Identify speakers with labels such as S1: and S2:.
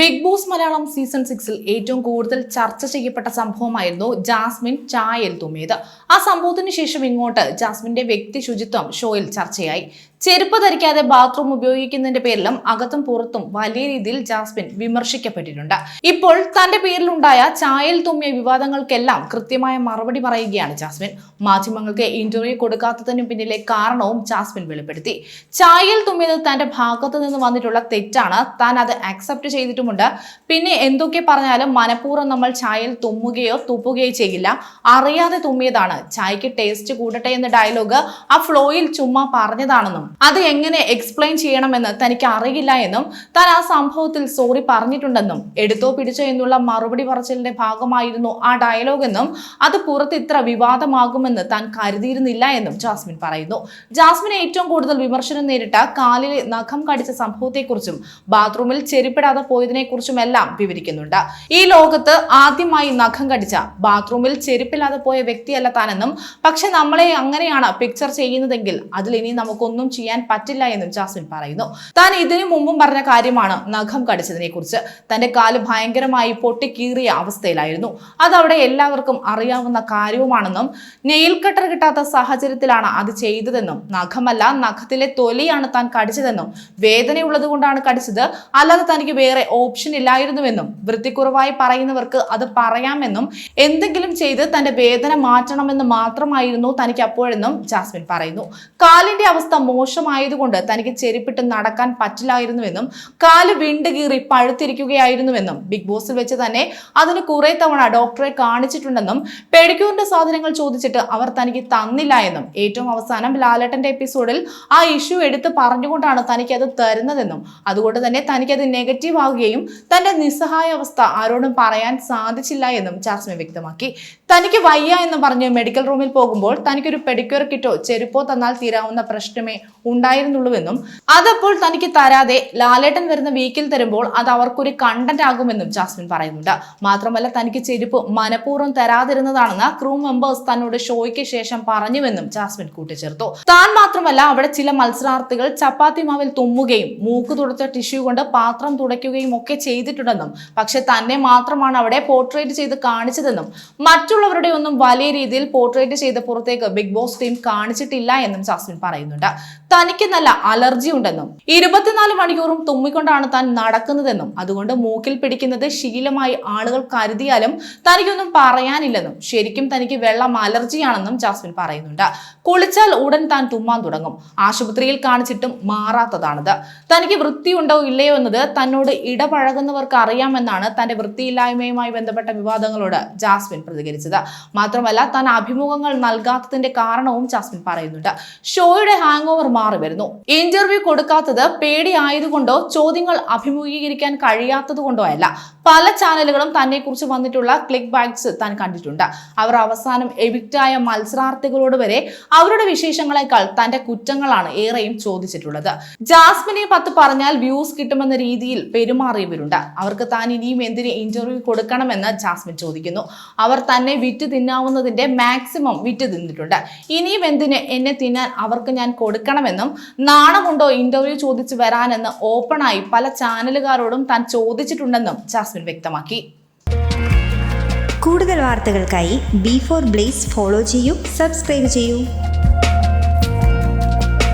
S1: Big boss Malayalam season സിക്സിൽ ഏറ്റവും കൂടുതൽ ചർച്ച ചെയ്യപ്പെട്ട സംഭവമായിരുന്നു ജാസ്മിൻ ചായൽ തുമ്മിയത്. ആ സംഭവത്തിന് ശേഷം ഇങ്ങോട്ട് ജാസ്മിന്റെ വ്യക്തി ശുചിത്വം ഷോയിൽ ചർച്ചയായി. ചെരുപ്പ് ധരിക്കാതെ ബാത്റൂം ഉപയോഗിക്കുന്നതിന്റെ പേരിലും അകത്തും പുറത്തും വലിയ രീതിയിൽ ജാസ്മിൻ വിമർശിക്കപ്പെട്ടിട്ടുണ്ട്. ഇപ്പോൾ തന്റെ പേരിലുണ്ടായ ചായൽ തുമ്മിയ വിവാദങ്ങൾക്കെല്ലാം കൃത്യമായ മറുപടി പറയുകയാണ് ജാസ്മിൻ. മാധ്യമങ്ങൾക്ക് ഇന്റർവ്യൂ കൊടുക്കാത്തതിനു പിന്നിലെ കാരണവും ജാസ്മിൻ വെളിപ്പെടുത്തി. ചായൽ തുമ്മിയത് തന്റെ ഭാഗത്തു നിന്ന് വന്നിട്ടുള്ള തെറ്റാണ്. താൻ അത് അക്സെപ്റ്റ് ചെയ്തിട്ടുമുണ്ട്. പിന്നെ എന്തൊക്കെ പറഞ്ഞാലും മനഃപൂർവം നമ്മൾ ചായയിൽ തുമ്മുകയോ തുപ്പുകയോ ചെയ്യില്ല. അറിയാതെ തുമ്മിയതാണ്. ചായക്ക് ടേസ്റ്റ് കൂടട്ടെ എന്ന ഡയലോഗ് ആ ഫ്ലോയിൽ ചുമ്മാ പറഞ്ഞതാണെന്നും അത് എങ്ങനെ എക്സ്പ്ലെയിൻ ചെയ്യണമെന്ന് തനിക്ക് അറിയില്ല എന്നും താൻ ആ സംഭവത്തിൽ സോറി പറഞ്ഞിട്ടുണ്ടെന്നും എടുത്തോ പിടിച്ചോ എന്നുള്ള മറുപടി പറച്ചിലിന്റെ ഭാഗമായിരുന്നു ആ ഡയലോഗ് എന്നും അത് പുറത്ത് ഇത്ര വിവാദമാകുമെന്ന് താൻ കരുതിയിരുന്നില്ല എന്നും ജാസ്മിൻ പറയുന്നു. ജാസ്മിൻ ഏറ്റവും കൂടുതൽ വിമർശനം നേരിട്ട കാലിലെ നഖം കടിച്ച സംഭവത്തെക്കുറിച്ചും ബാത്റൂമിൽ ചെരുപ്പിടാതെ പോയതിനെക്കുറിച്ചുമെല്ലാം വിവരിക്കുന്നുണ്ട്. ഈ ലോകത്ത് ആദ്യമായി നഖം കടിച്ച ബാത്റൂമിൽ ചെരുപ്പില്ലാതെ പോയ വ്യക്തിയല്ല താനെന്നും പക്ഷെ നമ്മളെ അങ്ങനെയാണ് പിക്ചർ ചെയ്യുന്നതെങ്കിൽ അതിൽ ഇനി നമുക്കൊന്നും ചെയ്യാൻ പറ്റില്ല എന്നും ജാസ്മിൻ പറയുന്നു. താൻ ഇതിനു മുമ്പും പറഞ്ഞ കാര്യമാണ് നഖം കടിച്ചതിനെ കുറിച്ച് തന്റെ കാൽ ഭയങ്കരമായി പൊട്ടിക്കീറിയ അവസ്ഥയിലായിരുന്നു. അതവിടെ എല്ലാവർക്കും അറിയാവുന്ന കാര്യവുമാണെന്നും നെയിൽ കട്ടർ കിട്ടാത്ത സാഹചര്യത്തിലാണ് അത് ചെയ്തതെന്നും നഖമല്ല നഖത്തിലെ തൊലിയാണ് താൻ കടിച്ചതെന്നും വേദനയുള്ളത് കൊണ്ടാണ് കടിച്ചത് അല്ലാതെ തനിക്ക് വേറെ ഓപ്ഷൻ ഇല്ലായിരുന്നുവെന്നും വൃത്തിക്കുറവായി പറയുന്നവർക്ക് അത് പറയാമെന്നും എന്തെങ്കിലും ചെയ്ത് തന്റെ വേദന മാറ്റണമെന്ന് മാത്രമായിരുന്നു തനിക്ക് അപ്പോഴെന്നും ജാസ്മിൻ പറയുന്നു. കാലിന്റെ അവസ്ഥ മോശമായതുകൊണ്ട് തനിക്ക് ചെരുപ്പിട്ട് നടക്കാൻ പറ്റില്ലായിരുന്നുവെന്നും കാൽ വിണ്ടുകീറി പഴുത്തിരിക്കുകയായിരുന്നുവെന്നും ബിഗ് ബോസിൽ വെച്ച് തന്നെ അതിന് കുറെ തവണ ഡോക്ടറെ കാണിച്ചിട്ടുണ്ടെന്നും പെഡിക്യൂറിന്റെ സാധനങ്ങൾ ചോദിച്ചിട്ട് അവർ തനിക്ക് തന്നില്ല എന്നും ഏറ്റവും അവസാനം ലാലേട്ടന്റെ എപ്പിസോഡിൽ ആ ഇഷ്യൂ എടുത്ത് പറഞ്ഞുകൊണ്ടാണ് തനിക്ക് അത് തരുന്നതെന്നും അതുകൊണ്ട് തന്നെ തനിക്കത് നെഗറ്റീവ് ആവുകയും തന്റെ നിസ്സഹായ അവസ്ഥ ആരോടും പറയാൻ സാധിച്ചില്ല എന്നും ജാസ്മിൻ വ്യക്തമാക്കി. തനിക്ക് വയ്യ എന്ന് പറഞ്ഞ് മെഡിക്കൽ റൂമിൽ പോകുമ്പോൾ തനിക്കൊരു പെഡിക്യൂർ കിറ്റോ ചെരുപ്പോ തന്നാൽ തീരാവുന്ന പ്രശ്നമേ ഉണ്ടായിരുന്നുള്ളൂവെന്നും അതപ്പോൾ തനിക്ക് തരാതെ ലാലേട്ടൻ വരുന്ന വീക്കിൽ തരുമ്പോൾ അത് അവർക്കൊരു കണ്ടന്റ് ആകുമെന്നും ജാസ്മിൻ പറയുന്നുണ്ട്. മാത്രമല്ല തനിക്ക് ചെരുപ്പ് മനഃപൂർവം തരാതിരുന്നതാണെന്ന് ക്രൂ മെമ്പേഴ്സ് തന്നോട് ഷോയ്ക്ക് ശേഷം പറഞ്ഞുവെന്നും ജാസ്മിൻ കൂട്ടിച്ചേർത്തു. താൻ മാത്രമല്ല അവിടെ ചില മത്സരാർത്ഥികൾ ചപ്പാത്തി മാവിൽ തുമ്മുകയും മൂക്ക് തുടച്ച ടിഷ്യൂ കൊണ്ട് പാത്രം തുടയ്ക്കുകയും ഒക്കെ ചെയ്തിട്ടുണ്ടെന്നും പക്ഷെ തന്നെ മാത്രമാണ് അവിടെ പോർട്രേറ്റ് ചെയ്ത് കാണിച്ചതെന്നും മറ്റുള്ളവരുടെ ഒന്നും വലിയ രീതിയിൽ പോർട്രേറ്റ് ചെയ്ത പുറത്തേക്ക് ബിഗ് ബോസ് ടീം കാണിച്ചിട്ടില്ല എന്നും ജാസ്മിൻ പറയുന്നുണ്ട്. തനിക്ക് നല്ല അലർജി ഉണ്ടെന്നും ഇരുപത്തിനാല് മണിക്കൂറും തുമ്മിക്കൊണ്ടാണ് താൻ നടക്കുന്നതെന്നും അതുകൊണ്ട് മൂക്കിൽ പിടിക്കുന്നത് ശീലമായി ആളുകൾ കരുതിയാലും തനിക്കൊന്നും പറയാനില്ലെന്നും ശരിക്കും തനിക്ക് വെള്ളം അലർജിയാണെന്നും ജാസ്മിൻ പറയുന്നുണ്ട്. കുളിച്ചാൽ ഉടൻ താൻ തുമ്മാൻ തുടങ്ങും. ആശുപത്രിയിൽ കാണിച്ചിട്ടും മാറാത്തതാണിത്. തനിക്ക് വൃത്തിയുണ്ടോ ഇല്ലയോ എന്നത് തന്നോട് ഇടപഴകുന്നവർക്ക് അറിയാമെന്നാണ് തന്റെ വൃത്തിയില്ലായ്മയുമായി ബന്ധപ്പെട്ട വിവാദങ്ങളോട് ജാസ്മിൻ പ്രതികരിച്ചത്. മാത്രമല്ല താൻ അഭിമുഖങ്ങൾ നൽകാത്തതിന്റെ കാരണവും ജാസ്മിൻ പറയുന്നുണ്ട്. ഷോയുടെ ഹാങ് ഓവർ മാറി വരുന്നു. ഇന്റർവ്യൂ കൊടുക്കാത്തത് പേടിയായതുകൊണ്ടോ ചോദ്യങ്ങൾ അഭിമുഖീകരിക്കാൻ കഴിയാത്തത് കൊണ്ടോ അല്ല. പല ചാനലുകളും തന്നെ കുറിച്ച് വന്നിട്ടുള്ള ക്ലിക്ക് ബാക്സ് താൻ കണ്ടിട്ടുണ്ട്. അവർ അവസാനം എവിക്റ്റായ മത്സരാർത്ഥികളോട് വരെ അവരുടെ വിശേഷങ്ങളെക്കാൾ തന്റെ കുറ്റങ്ങളാണ് ഏറെയും ചോദിച്ചിട്ടുള്ളത്. ജാസ്മിനെ പത്ത് പറഞ്ഞാൽ വ്യൂസ് കിട്ടുമെന്ന രീതിയിൽ പെരുമാറിയവരുണ്ട്. അവർക്ക് താൻ ഇനിയും എന്തിന് ഇന്റർവ്യൂ കൊടുക്കണമെന്ന് ജാസ്മിൻ ചോദിക്കുന്നു. അവർ തന്നെ വിറ്റ് തിന്നാവുന്നതിന്റെ മാക്സിമം വിറ്റ് തിന്നിട്ടുണ്ട്. ഇനിയും എന്തിന് എന്നെ തിന്നാൻ അവർക്ക് ഞാൻ കൊടുക്കണമെന്നും നാണമുണ്ടോ ഇന്റർവ്യൂ ചോദിച്ചു വരാനെന്ന് ഓപ്പണായി പല ചാനലുകാരോടും താൻ ചോദിച്ചിട്ടുണ്ടെന്നും ജാസ്മിൻ വ്യക്തമാക്കി.
S2: കൂടുതൽ വാർത്തകൾക്കായി ബി ഫോർ ബ്ലേസ് ഫോളോ ചെയ്യൂ സബ്സ്ക്രൈബ് ചെയ്യൂ.